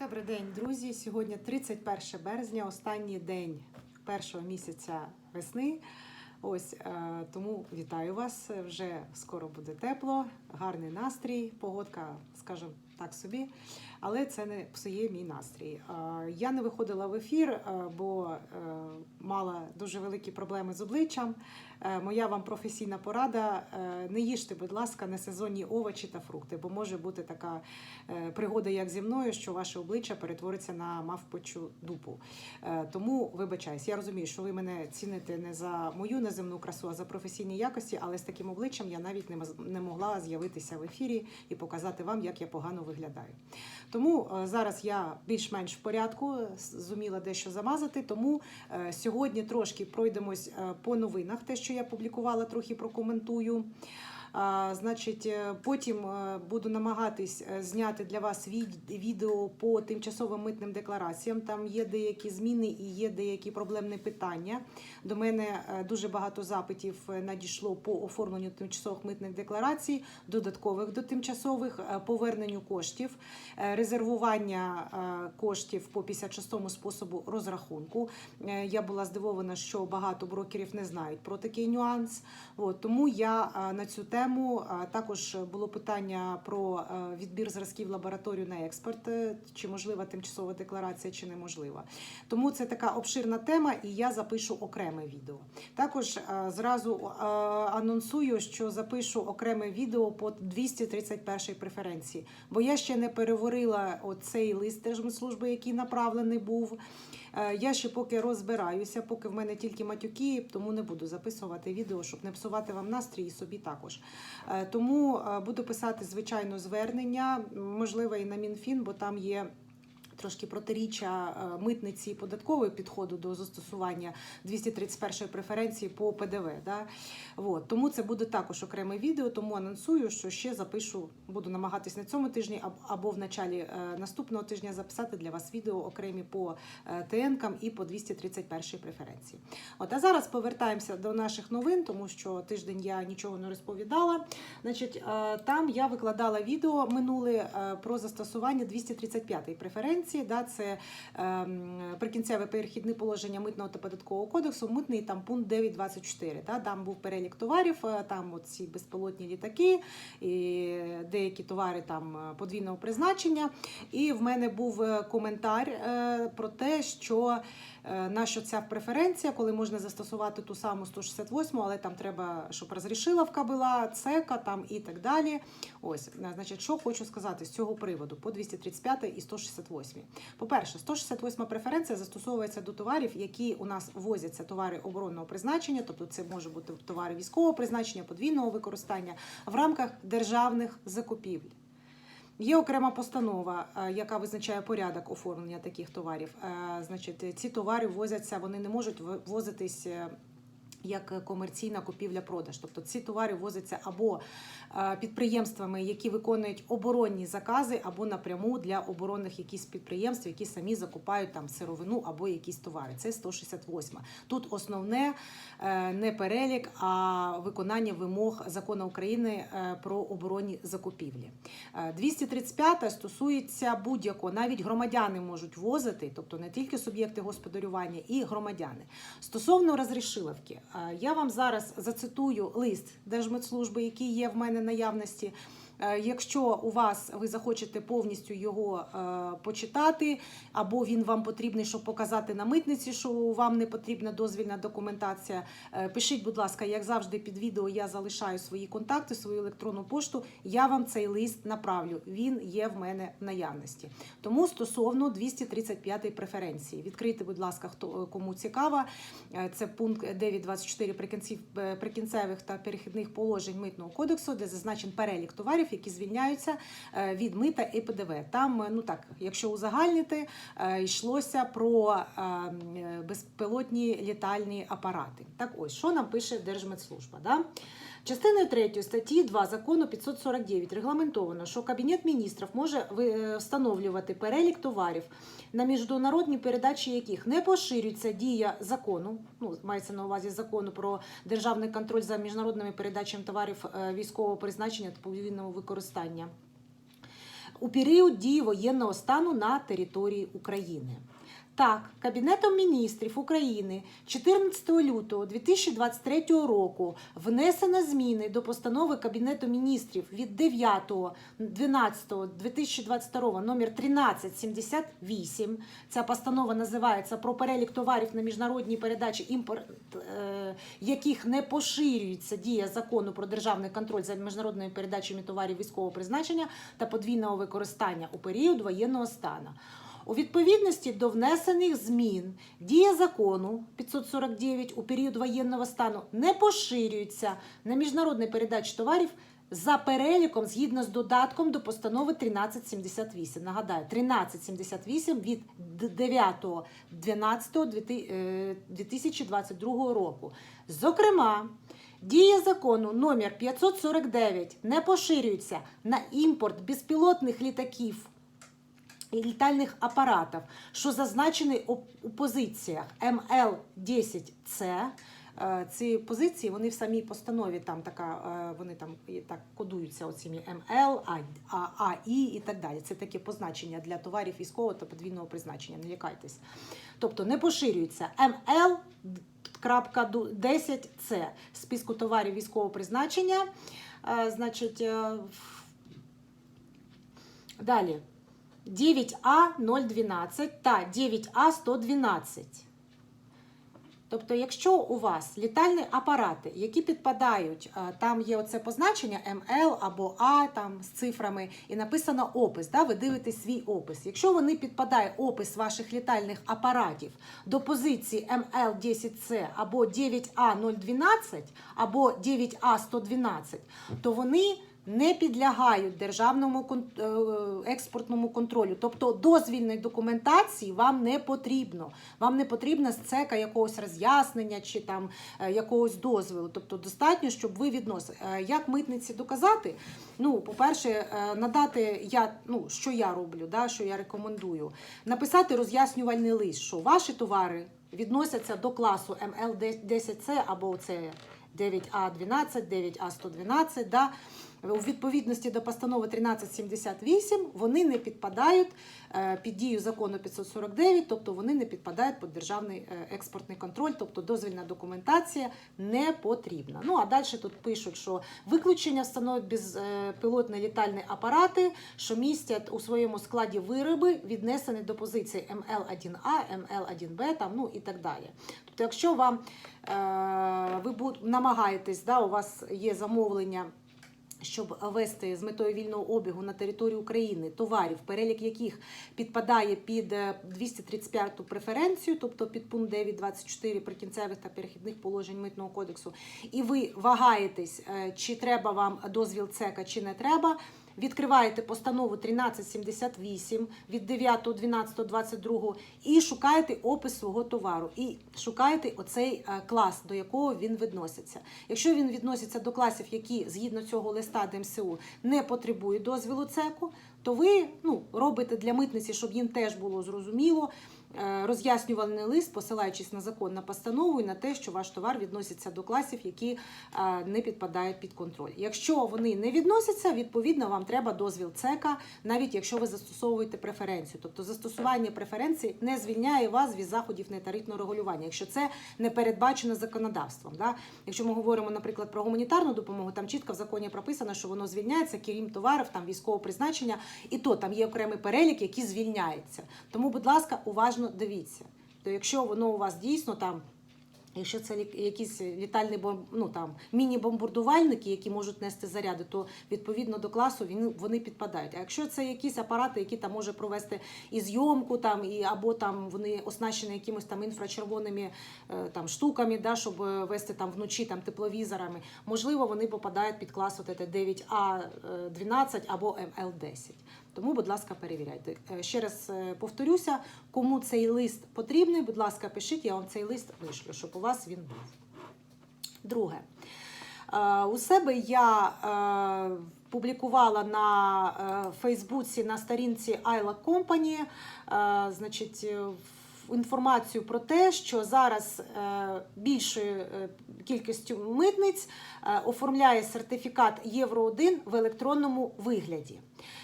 Добрий день, друзі. Сьогодні 31 березня, останній день першого місяця весни. Ось е, тому вітаю вас. Вже скоро буде тепло, гарний настрій, погодка, скажімо так собі, але це не псує мій настрій. Я не виходила в ефір, е, бо е, мала дуже великі проблеми з обличчям. Е, Моя вам професійна порада: не їжте, будь ласка, несезонні овочі та фрукти, бо може бути така пригода, як зі мною, що ваше обличчя перетвориться на мавпочу дупу. Тому вибачаюсь, я розумію, що ви мене ціните не за мою неземну красу, а за професійні якості, але з таким обличчям я навіть не могла з'явитися в ефірі і показати вам, як я погано виглядаю. Тому е, зараз я більш-менш в порядку, зуміла дещо замазати. Тому е, сьогодні трошки пройдемось е, по новинах, те, що я публікувала, трохи прокоментую. Значить, е, потім е, буду намагатись е, зняти для вас від- відео по тимчасовим митним деклараціям. Там є деякі зміни і є деякі проблемні питання. До мене дуже багато запитів надійшло по оформленню тимчасових митних декларацій, додаткових до тимчасових, поверненню коштів, резервування коштів по 56-му способу розрахунку. Я була здивована, що багато брокерів не знають про такий нюанс. От, тому я на цю тему е, також було питання про е, відбір зразків лабораторію на експорт, е, чи можлива тимчасова декларація, чи неможлива. Тому це така обширна тема, і я запишу окреме відео. Також е, зразу анонсую, що запишу окреме відео по 231 преференції, бо я ще не переварила оцей лист Держмитслужби, який направлений був. Е, Я ще поки розбираюся, поки в мене тільки матюки, тому не буду записувати відео, щоб не псувати вам настрій і собі також. Е, Тому е, буду писати звичайно звернення, можливо, і на МінФін, бо там є. Трошки протиріччя е, митниці і податкової підходу до застосування 231 преференції по ПДВ. Да? От. Тому це буде також окреме відео, тому анонсую, що ще запишу, буду намагатись на цьому тижні або в началі е, наступного тижня записати для вас відео окремі по е, ТНКам і по 231 преференції. От, а зараз повертаємося до наших новин, тому що тиждень я нічого не розповідала. Значить, там я викладала відео минуле про застосування 235 преференції. Да, це е, прикінцеве перехідне положення митного та податкового кодексу, митний там пункт 9.24. Да, там був перелік товарів, е, там ці безпілотні літаки, і деякі товари там е, подвійного призначення. І в мене був е, коментар е, про те, що нащо ця преференція, коли можна застосувати ту саму 168, але там треба, щоб розрішиловка була, цека там і так далі. Ось, е, значить, що хочу сказати з цього приводу по 235 і 168. По-перше, 168 преференція застосовується до товарів, які у нас возяться товари оборонного призначення, тобто це може бути товари військового призначення, подвійного використання в рамках державних закупівель. Є окрема постанова, е, яка визначає порядок оформлення таких товарів. Е, Значить, ці товари возяться, вони не можуть возитись. Е, Як комерційна купівля-продаж, тобто ці товари возяться або е, підприємствами, які виконують оборонні закази, або напряму для оборонних якісь підприємств, які самі закупають там сировину або якісь товари. Це 168. Тут основне е, не перелік, а виконання вимог закону України е, про оборонні закупівлі. Е, 235 стосується будь-якого, навіть громадяни можуть возити, тобто не тільки суб'єкти господарювання, і громадяни. Стосовно розрішиловки, е, я вам зараз зацитую лист Держмедслужби, який є в мене наявності. Е, Якщо у вас ви захочете повністю його е, почитати, або він вам потрібний, щоб показати на митниці, що вам не потрібна дозвільна документація, е, пишіть, будь ласка, як завжди, під відео я залишаю свої контакти, свою електронну пошту. Я вам цей лист направлю. Він є в мене в наявності. Тому стосовно 235 преференції, відкрийте, будь ласка, хто кому цікаво. Це пункт 9.24 прикінців е, прикінцевих та перехідних положень митного кодексу, де зазначен перелік товарів, які звільняються е, від мита і ПДВ. Там, е, ну так, якщо узагальнити, е, йшлося про безпілотні літальні апарати. Так ось, що нам пише Держмедслужба? Да? Частиною 3 статті 2 закону 549 регламентовано, що Кабінет міністрів може е, встановлювати перелік товарів, на міжнародні передачі яких не поширюється дія закону, ну мається на увазі закону про державний контроль за міжнародними передачами товарів е, військового призначення та подвійного використання. у період дії воєнного стану на території України. Так, Кабінетом міністрів України 14 лютого 2023 року внесено зміни до постанови Кабінету міністрів від 9.12.2022 номер 1378. Ця постанова називається про перелік товарів на міжнародній передачі імпорт, е, яких не поширюється дія закону про державний контроль за міжнародною передачами товарів військового призначення та подвійного використання у період воєнного стану. У відповідності до внесених змін дія закону 549 у період воєнного стану не поширюється на міжнародні передачі товарів за переліком згідно з додатком до постанови 1378. Нагадаю, 1378 від 9.12.2022 року. Зокрема, Дія закону номер 549 не поширюється на імпорт безпілотних літаків літальних апаратів, що зазначені у позиціях МЛ-10С. Е, Ці позиції вони в самій постанові там така, е, вони там так кодуються оціми МЛ, АІ і так далі. Це таке позначення для товарів військового та подвійного призначення. Не лякайтесь. Тобто не поширюється МЛ. 10 С списку товарів військового призначення. Е, Значить, далі 9А012 та 9А112. Тобто, якщо у вас літальні апарати, які підпадають, е, там є оце позначення МЛ або А там з цифрами, і написано опис, да, ви дивитесь свій опис. Якщо вони підпадає опис ваших літальних апаратів до позиції МЛ10С або 9А012 або 9А112, то вони не підлягають державному е, експортному контролю. Тобто дозвільної документації вам не потрібно. Вам не потрібно з цека якогось роз'яснення чи там е, якогось дозволу. Тобто достатньо, щоб ви відносили. Е, Як митниці доказати? Ну, по-перше, е, надати я, ну, що я роблю, да, що я рекомендую, написати роз'яснювальний лист, що ваші товари відносяться до класу МЛ10С або це 9А12, 9А112, да, у відповідності до постанови 1378 вони не підпадають е, під дію закону 549, тобто вони не підпадають під державний е, експортний контроль, тобто дозвільна документація не потрібна. Ну а далі тут пишуть, що виключення становить безпілотні літальні апарати, що містять у своєму складі вироби, віднесені до позиції МЛ1А, МЛ1Б там, ну і так далі. Тобто, якщо вам е, ви намагаєтесь, да, у вас є замовлення щоб вести з метою вільного обігу на територію України товарів, перелік яких підпадає під 235-ту преференцію, тобто під пункт 9.24 прикінцевих та перехідних положень митного кодексу, і ви вагаєтесь, е, чи треба вам дозвіл ЦЕКа, чи не треба. Відкриваєте постанову 1378 від 9.12.22 і шукаєте опис свого товару. І шукаєте оцей е, клас, до якого він відноситься. Якщо він відноситься до класів, які згідно цього листа ДМСУ не потребують дозвілу ЦЕКу, то ви ну, робите для митниці, щоб їм теж було зрозуміло, роз'яснювальний лист, посилаючись на закон на постанову і на те, що ваш товар відноситься до класів, які е, не підпадають під контроль. Якщо вони не відносяться, відповідно вам треба дозвіл ЦЕКа, навіть якщо ви застосовуєте преференцію. Тобто застосування преференції не звільняє вас від заходів нетарифного регулювання, якщо це не передбачено законодавством. Да? Якщо ми говоримо, наприклад, про гуманітарну допомогу, там чітко в законі прописано, що воно звільняється, крім товарів, там військового призначення, і то там є окремий перелік, який звільняється. Тому, будь ласка, уважно дивіться. То якщо воно у вас дійсно там. Якщо це якісь літальні ну, там, міні-бомбардувальники, які можуть нести заряди, то відповідно до класу він, вони підпадають. А якщо це якісь апарати, які там може провести і зйомку, там, і, або там вони оснащені якимось там інфрачервоними е, там, штуками, да, щоб е, вести там вночі там, тепловізорами, можливо, вони попадають під клас от 9А12 або МЛ10. Тому, будь ласка, перевіряйте. Е, Ще раз е, повторюся, кому цей лист потрібний, будь ласка, пишіть, я вам цей лист вишлю, щоб у він був. Друге. Е, У себе я е, публікувала на е, Фейсбуці на сторінці Ayla Company, значить, інформацію про те, що зараз більшою кількістю митниць оформляє сертифікат Євро 1 в електронному вигляді.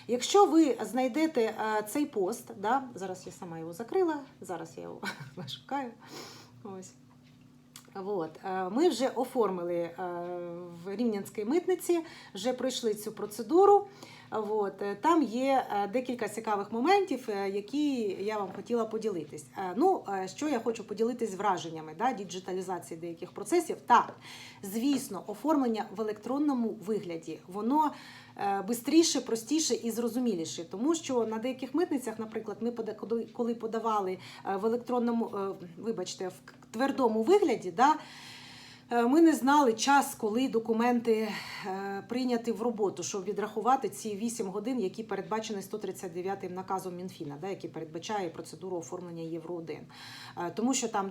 Якщо ви знайдете цей пост, да, зараз я сама його закрила, зараз я його шукаю. Ось. От. е, Ми вже оформили е, в Рівненській митниці, вже пройшли цю процедуру. От. е, Там є декілька цікавих моментів, які я вам хотіла поділитись. Ну, що я хочу поділитись враженнями да, діджиталізації деяких процесів. Так, звісно, оформлення в електронному вигляді, воно швидше, простіше і зрозуміліше. Тому що на деяких митницях, наприклад, ми коли- подавали е, в електронному, е, вибачте, в твердому вигляді, да, е, ми не знали час, коли документи е, прийняти в роботу, щоб відрахувати ці 8 годин, які передбачені 139 наказом Мінфіна, да, який передбачає процедуру оформлення Євро 1. Е, Тому що там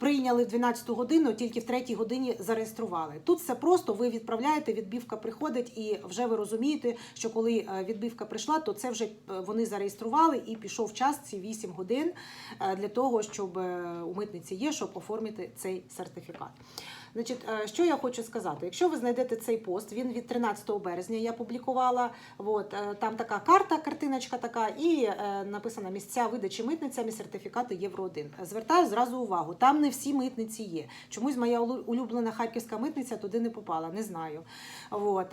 прийняли в 12 годину, тільки в 3 годині зареєстрували. Тут все просто, ви відправляєте, відбівка приходить, і вже ви розумієте, що коли відбівка відбивка прийшла, то це вже е, вони зареєстрували і пішов час, ці 8 годин е, для того, щоб е, у митниці є, щоб оформити цей сертифікат. Значить, е, що я хочу сказати? Якщо ви знайдете цей пост, він від 13 березня я публікувала. От, е, там така карта, картиночка така, і е, написано місця видачі митницями сертифікати Євро 1. Звертаю зразу увагу, там не всі митниці є. Чомусь моя улюблена харківська митниця туди не попала, не знаю. От,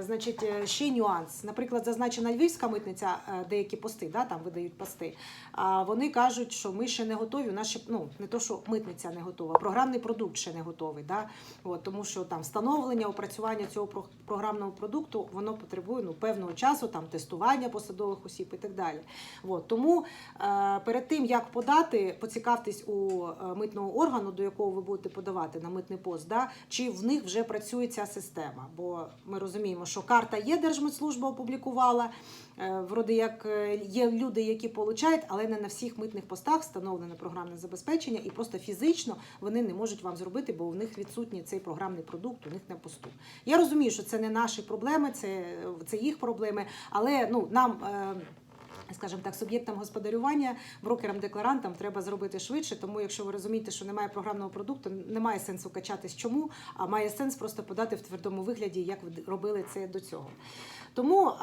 значить, ще нюанс. Наприклад, зазначена львівська митниця, деякі пости, да, там видають пости. А вони кажуть, що ми ще не готові. Ще, ну не то, що митниця не готова, програмний продукт ще не готовий. Да? От, тому що там встановлення, опрацювання цього про- програмного продукту воно потребує ну, певного часу, там тестування посадових осіб і так далі. От, тому е, перед тим як подати, поцікавтесь у е, митного органу, до якого ви будете подавати на митний пост, да, чи в них вже працює ця система. Бо ми розуміємо, що карта є, Держмитслужба опублікувала. Е, Вроде як е, є люди, які получають, але не на всіх митних постах встановлене програмне забезпечення, і просто фізично вони не можуть вам зробити, бо у них відсутній цей програмний продукт, у них на посту. Я розумію, що це не наші проблеми, це, це їх проблеми, але ну нам. е, Скажімо так, суб'єктам господарювання, брокерам-декларантам треба зробити швидше. Тому, якщо ви розумієте, що немає програмного продукту, немає сенсу качатись чому, а має сенс просто подати в твердому вигляді, як ви робили це до цього. Тому, е,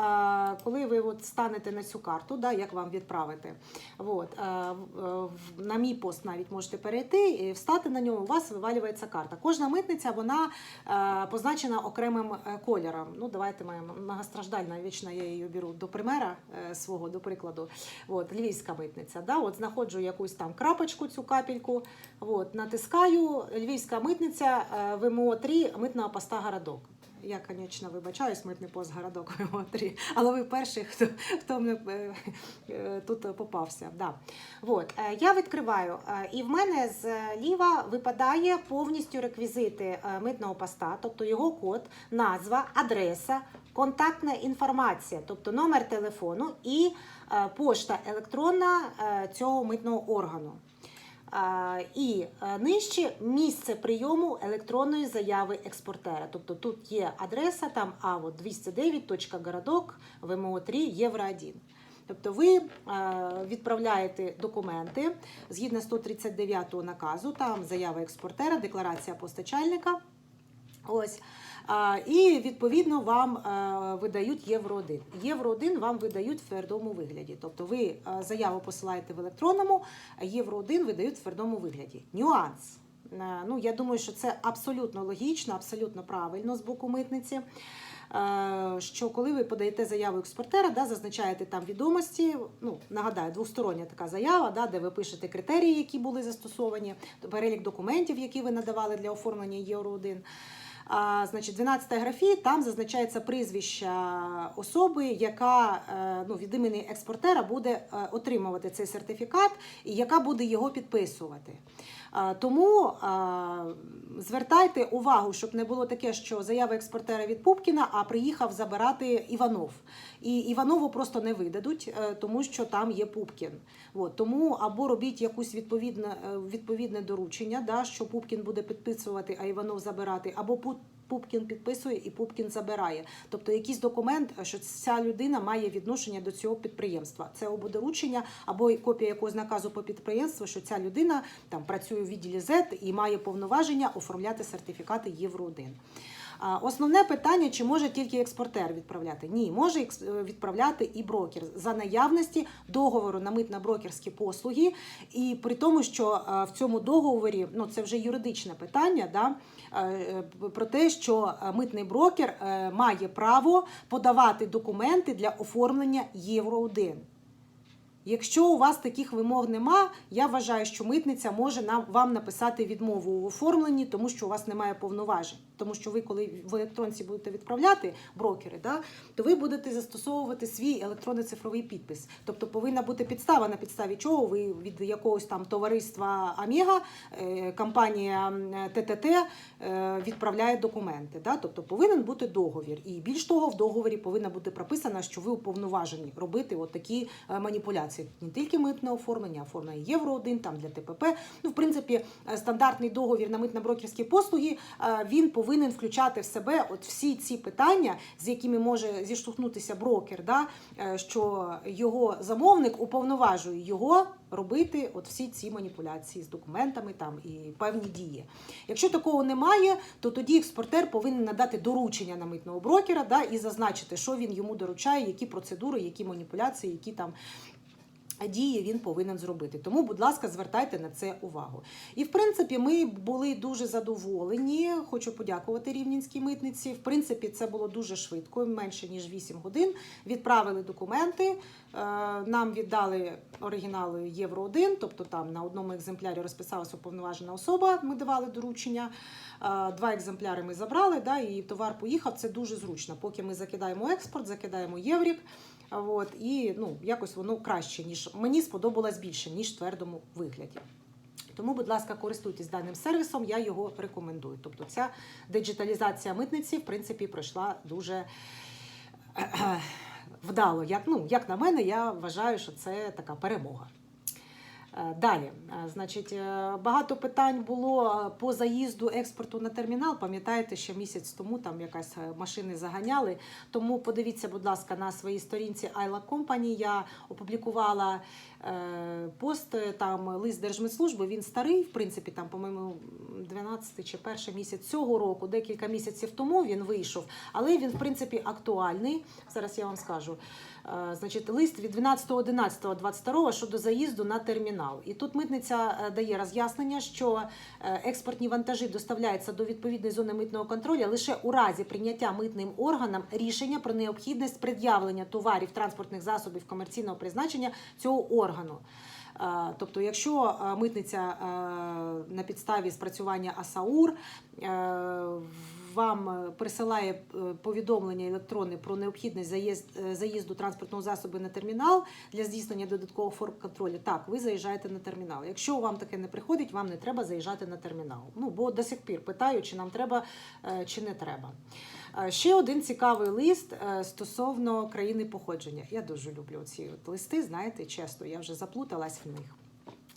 коли ви от станете на цю карту, да, як вам відправити, от, е, в- на мій пост навіть можете перейти і встати на ньому, у вас вивалюється карта. Кожна митниця вона е, позначена окремим е, кольором. Ну, давайте моя многостраждальна вічна, я її беру до примера е, свого, до прикладу. От, львівська митниця. Да, от, знаходжу якусь там крапочку, цю капельку, от, натискаю, львівська митниця, е, ВМО 3, митного поста городок. Я, звісно, вибачаюсь, митний пост городок 3, але ви перший, хто, хто мене е, е, тут попався. Да. От, е, я відкриваю, і в мене зліва випадає повністю реквізити митного поста, тобто його код, назва, адреса, контактна інформація, тобто номер телефону і пошта електронна цього митного органу. І е, нижче місце прийому електронної заяви експортера. Тобто тут є адреса, там а от 209.городок ВМО 3 Євро 1. Тобто ви е, відправляєте документи згідно 139 наказу, там заява експортера, декларація постачальника. Ось. І відповідно вам е, видають Євро 1. Євро 1 вам видають в твердому вигляді. Тобто ви е, заяву посилаєте в електронному, Євро 1 видають в твердому вигляді. Нюанс. Е, Ну, я думаю, що це абсолютно логічно, абсолютно правильно з боку митниці. Що коли ви подаєте заяву експортера, да, зазначаєте там відомості. Ну нагадаю, двостороння така заява, да, де ви пишете критерії, які були застосовані, перелік документів, які ви надавали для оформлення Євро 1 а, значить, 12 графі там зазначається прізвище особи, яка е, ну, від імені експортера буде е, отримувати цей сертифікат і яка буде його підписувати. Тому звертайте увагу, щоб не було таке, що заява експортера від Пупкіна, а приїхав забирати Іванов. І Іванову просто не видадуть, е, тому що там є Пупкін. От, тому або робіть якусь відповідне, е, відповідне доручення, да, що Пупкін буде підписувати, а Іванов забирати, або Пупкін підписує і Пупкін забирає. Тобто якийсь документ, що ця людина має відношення до цього підприємства. Це або доручення, або копія якогось наказу по підприємству, що ця людина там працює в відділі Z і має повноваження оформляти сертифікати Євро 1 А, Основне питання, чи може тільки експортер відправляти? Ні, може е, відправляти і брокер за наявності договору на митно-брокерські послуги, і при тому, що е, в цьому договорі ну це вже юридичне питання, да, е, про те, що митний брокер має право подавати документи для оформлення Євро 1 Якщо у вас таких вимог нема, я вважаю, що митниця може нам вам написати відмову у оформленні, тому що у вас немає повноважень. Тому що ви, коли в електронці будете відправляти брокери, да, то ви будете застосовувати свій електронний цифровий підпис. Тобто повинна бути підстава, на підставі чого ви від якогось там товариства Омега, е, компанія ТТТ е, відправляє документи. Да? Тобто повинен бути договір. І більш того, в договорі повинна бути прописано, що ви уповноважені робити от такі е, маніпуляції. Не тільки митне оформлення, а оформлення Євро 1 там для ТПП. Ну, в принципі, стандартний договір на митно-брокерські послуги він повинен включати в себе от всі ці питання, з якими може зіштовхнутися брокер, да? е, що його замовник уповноважує його робити от всі ці маніпуляції з документами там і певні дії. Якщо такого немає, то тоді експортер повинен надати доручення на митного брокера да, і зазначити, що він йому доручає, які процедури, які маніпуляції, які там. Дії він повинен зробити. Тому, будь ласка, звертайте на це увагу. І в принципі, ми були дуже задоволені. Хочу подякувати рівненській митниці. В принципі, це було дуже швидко, менше ніж 8 годин. Відправили документи. е, Нам віддали оригінали Євро 1 тобто там на одному екземплярі розписалася уповноважена особа. Ми давали доручення. Е, Два екземпляри ми забрали, да, і товар поїхав. Це дуже зручно. Поки ми закидаємо експорт, закидаємо єврік. От, і ну, якось воно краще, ніж мені сподобалось більше, ніж в твердому вигляді. Тому, будь ласка, користуйтесь даним сервісом, я його рекомендую. Тобто, ця диджиталізація митниці, в принципі, пройшла дуже вдало. Як, ну, як на мене, я вважаю, що це така перемога. Е, Далі, Е, значить, е, багато питань було по заїзду експорту на термінал. Пам'ятаєте, ще місяць тому там якась машини заганяли. Тому подивіться, будь ласка, на своїй сторінці Ayla Company. Я опублікувала пост, там лист Держмитслужби. Він старий, в принципі, там, по-моєму, 12 чи перший місяць цього року, декілька місяців тому він вийшов, але він, в принципі, актуальний. Зараз я вам скажу. Е, Значить, лист від 12.11.22 щодо заїзду на термінал. І тут митниця е, дає роз'яснення, що е, експортні вантажі доставляються до відповідної зони митного контролю лише у разі прийняття митним органам рішення про необхідність пред'явлення товарів транспортних засобів комерційного призначення цього органу. Тобто, якщо митниця на підставі спрацювання АСАУР е, вам е, присилає е, повідомлення електронне про необхідність заїзд, е, заїзду транспортного засобу на термінал для здійснення додаткового форм-контролю, так, ви заїжджаєте на термінал. Якщо вам таке не приходить, вам не треба заїжджати на термінал. Ну, бо до сих пір питаю, чи нам треба, чи не треба. Ще один цікавий лист стосовно країни походження. Я дуже люблю ці от листи, знаєте, чесно, я вже заплуталась в них.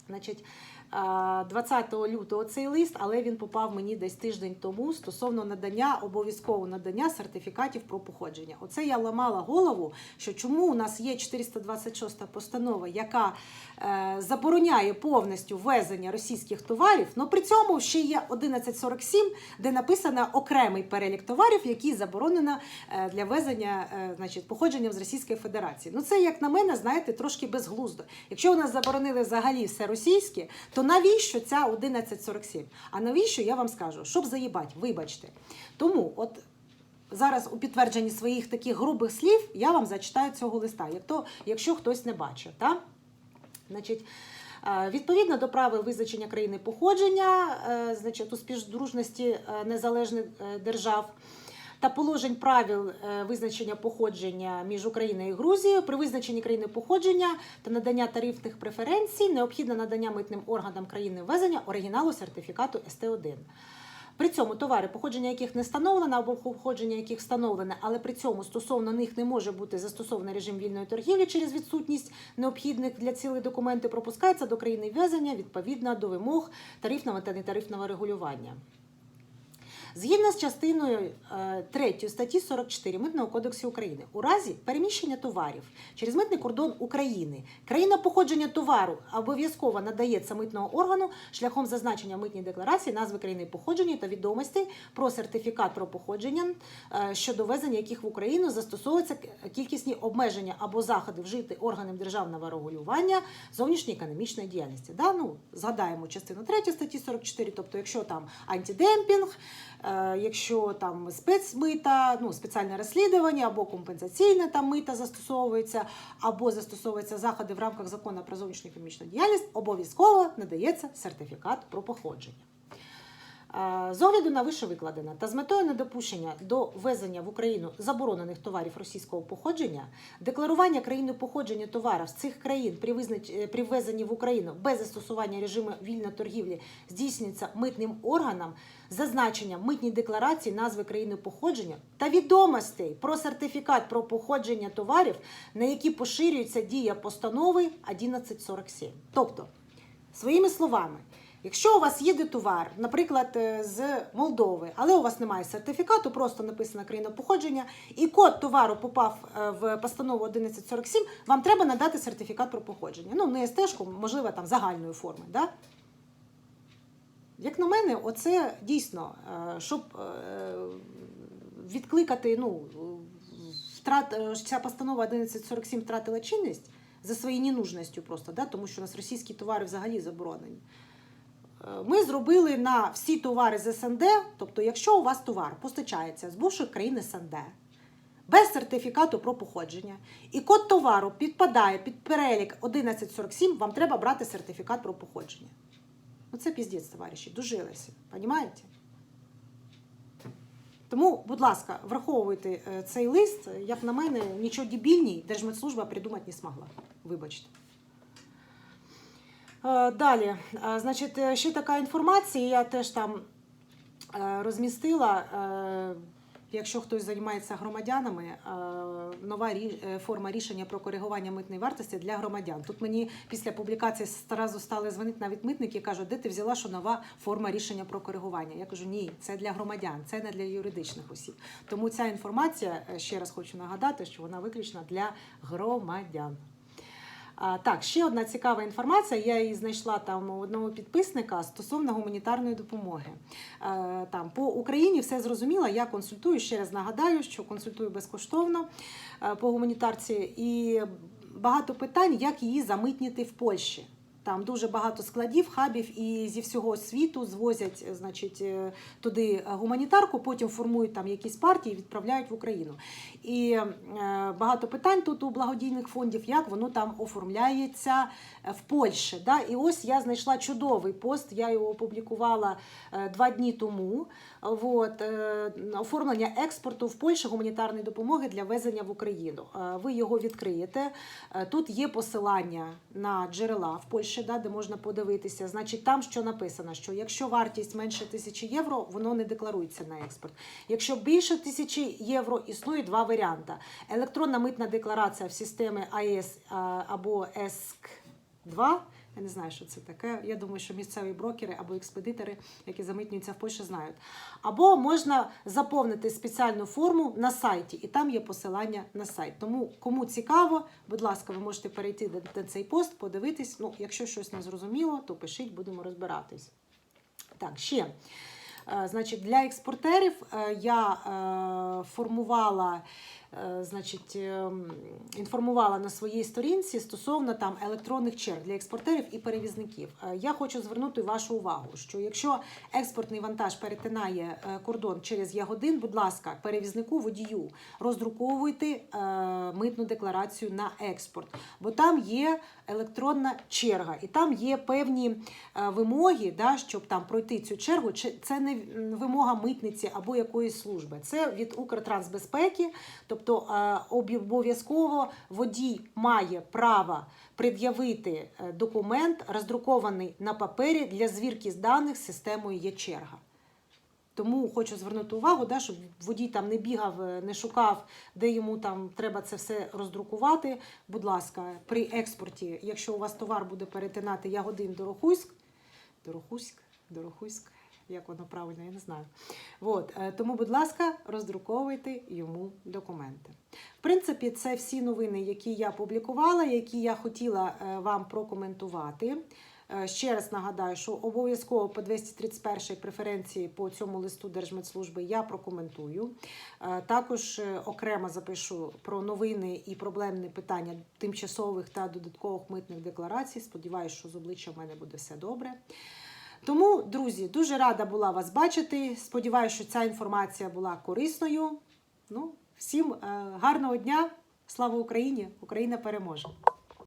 Значить, 20 лютого цей лист, але він попав мені десь тиждень тому стосовно надання обов'язкового надання сертифікатів про походження. Оце я ламала голову, що чому у нас є 426 постанова, яка е, забороняє повністю ввезення російських товарів. але при цьому ще є 1147, де написано окремий перелік товарів, які заборонено е, для ввезення е, значить, походженням з Російської Федерації. Ну це, як на мене, знаєте, трошки безглуздо. Якщо у нас заборонили взагалі все російське, то навіщо ця 1147? А навіщо я вам скажу? Щоб заїбать, вибачте. Тому от. Зараз у підтвердженні своїх таких грубих слів я вам зачитаю цього листа, як то, якщо хтось не бачив. Так? Значить, е, Відповідно до правил визначення країни походження, е, значить, у співдружності е, незалежних держав та положень правил е, визначення походження між Україною і Грузією при визначенні країни походження та надання тарифних преференцій необхідно надання митним органам країни ввезення оригіналу сертифікату СТ1. При цьому товари, походження яких не встановлено або походження яких встановлене, але при цьому стосовно них не може бути застосований режим вільної торгівлі через відсутність необхідних для цілих документів, пропускається до країни ввезення відповідно до вимог тарифного та нетарифного регулювання. Згідно з частиною 3 статті 44 Митного кодексу України, у разі переміщення товарів через митний кордон України, країна походження товару обов'язково надається митного органу шляхом зазначення митній декларації назви країни походження та відомостей про сертифікат про походження, е, щодо ввезення яких в Україну застосовуються кількісні обмеження або заходи вжити органом державного регулювання зовнішньої економічної діяльності. Да? Ну, згадаємо частину 3 статті 44, тобто якщо там антидемпінг, е, якщо там спецмита, ну, спеціальне розслідування або компенсаційна там мита застосовується, або застосовуються заходи в рамках закону про зовнішню економічну діяльність, обов'язково надається сертифікат про походження. Е, З огляду на вище викладене та з метою недопущення до ввезення в Україну заборонених товарів російського походження, декларування країни походження товарів з цих країн при, е, ввезенні в Україну без застосування режиму вільної торгівлі здійснюється митним органом зазначення митній декларації назви країни походження та відомостей про сертифікат про походження товарів, на які поширюється дія постанови 1147. Тобто, своїми словами, Якщо у вас їде товар, наприклад, е, з Молдови, але у вас немає сертифікату, просто написана країна походження, і код товару попав е, в постанову 1147, вам треба надати сертифікат про походження. Ну, не СТ-шку, можливо, там загальної форми. Да? Як на мене, оце дійсно, е, щоб відкликати, ну, втрат, ця постанова 1147 втратила чинність за своєю ненужністю просто, да? тому що у нас російські товари взагалі заборонені. Е, Ми зробили на всі товари з СНД, тобто, якщо у вас товар постачається з бувших країн СНД без сертифікату про походження, і код товару підпадає під перелік 1147, вам треба брати сертифікат про походження. Ну це піздець, товариші, дожилися, розумієте? Тому, будь ласка, враховуйте е, цей лист. Як на мене, нічого дебільній Держмитслужба придумати не змогла. Вибачте. Е, Далі, Е, значить, е, ще така інформація, я теж там розмістила. Якщо хтось займається громадянами, нова форма рішення про коригування митної вартості для громадян. Тут мені після публікації одразу стали дзвонити навіть митники і кажуть, де ти взяла, що нова форма рішення про коригування. Я кажу, ні, це для громадян, це не для юридичних осіб. Тому ця інформація, ще раз хочу нагадати, що вона виключно для громадян. А, так, ще одна цікава інформація. Я її знайшла там у одного підписника стосовно гуманітарної допомоги. А, там по Україні все зрозуміло. Я консультую. Ще раз нагадаю, що консультую безкоштовно е, по гуманітарці, і багато питань, як її замитнити в Польщі. Там дуже багато складів, хабів і зі всього світу звозять е, значить, е, туди гуманітарку, потім формують там якісь партії і відправляють в Україну. І е, багато питань тут у благодійних фондів, як воно там оформляється е, в Польщі. Да? І ось я знайшла чудовий пост, я його опублікувала е, два дні тому. От, е, оформлення експорту в Польщі гуманітарної допомоги для везення в Україну. Е, Ви його відкриєте. Е, Тут є посилання на джерела в Польщі, да, де можна подивитися. Значить, там що написано, що якщо вартість менше тисячі євро, воно не декларується на експорт. Якщо більше тисячі євро, існує два варіанти: електронна митна декларація в системі АЕС або ЕСК 2 я не знаю, що це таке. Я думаю, що місцеві брокери або експедитори, які замитнюються в Польщі, знають. Або можна заповнити спеціальну форму на сайті, і там є посилання на сайт. Тому кому цікаво, будь ласка, ви можете перейти на цей пост, подивитись. Ну, якщо щось не зрозуміло, то пишіть, будемо розбиратись. Так, ще. Е, Значить, для експортерів е, я е, формувала, значить, ем, інформувала на своїй сторінці стосовно там електронних черг для експортерів і перевізників. Е, Я хочу звернути вашу увагу, що якщо експортний вантаж перетинає е, кордон через Ягодин, будь ласка, перевізнику водію роздруковуйте е, митну декларацію на експорт, бо там є електронна черга, і там є певні е, вимоги, да, щоб там пройти цю чергу. Це не вимога митниці або якоїсь служби. Це від Укртрансбезпеки, тобто е, обов'язково водій має право пред'явити е, документ, роздрукований на папері для звірки з даних системою є черга. Тому хочу звернути увагу, да, щоб водій там не бігав, е, не шукав, де йому там треба це все роздрукувати. Будь ласка, при експорті, якщо у вас товар буде перетинати Ягодин Дорохуйськ, Дорохуськ, Дорохуйськ, як воно правильно, я не знаю. От, е, тому, будь ласка, роздруковуйте йому документи. В принципі, це всі новини, які я публікувала, які я хотіла е, вам прокоментувати. Е, Ще раз нагадаю, що обов'язково по 231 преференції по цьому листу Держмедслужби я прокоментую. Також окремо запишу про новини і проблемні питання тимчасових та додаткових митних декларацій. Сподіваюсь, що з обличчя в мене буде все добре. Тому, друзі, дуже рада була вас бачити. Сподіваюся, що ця інформація була корисною. Ну, всім е, гарного дня! Слава Україні! Україна переможе!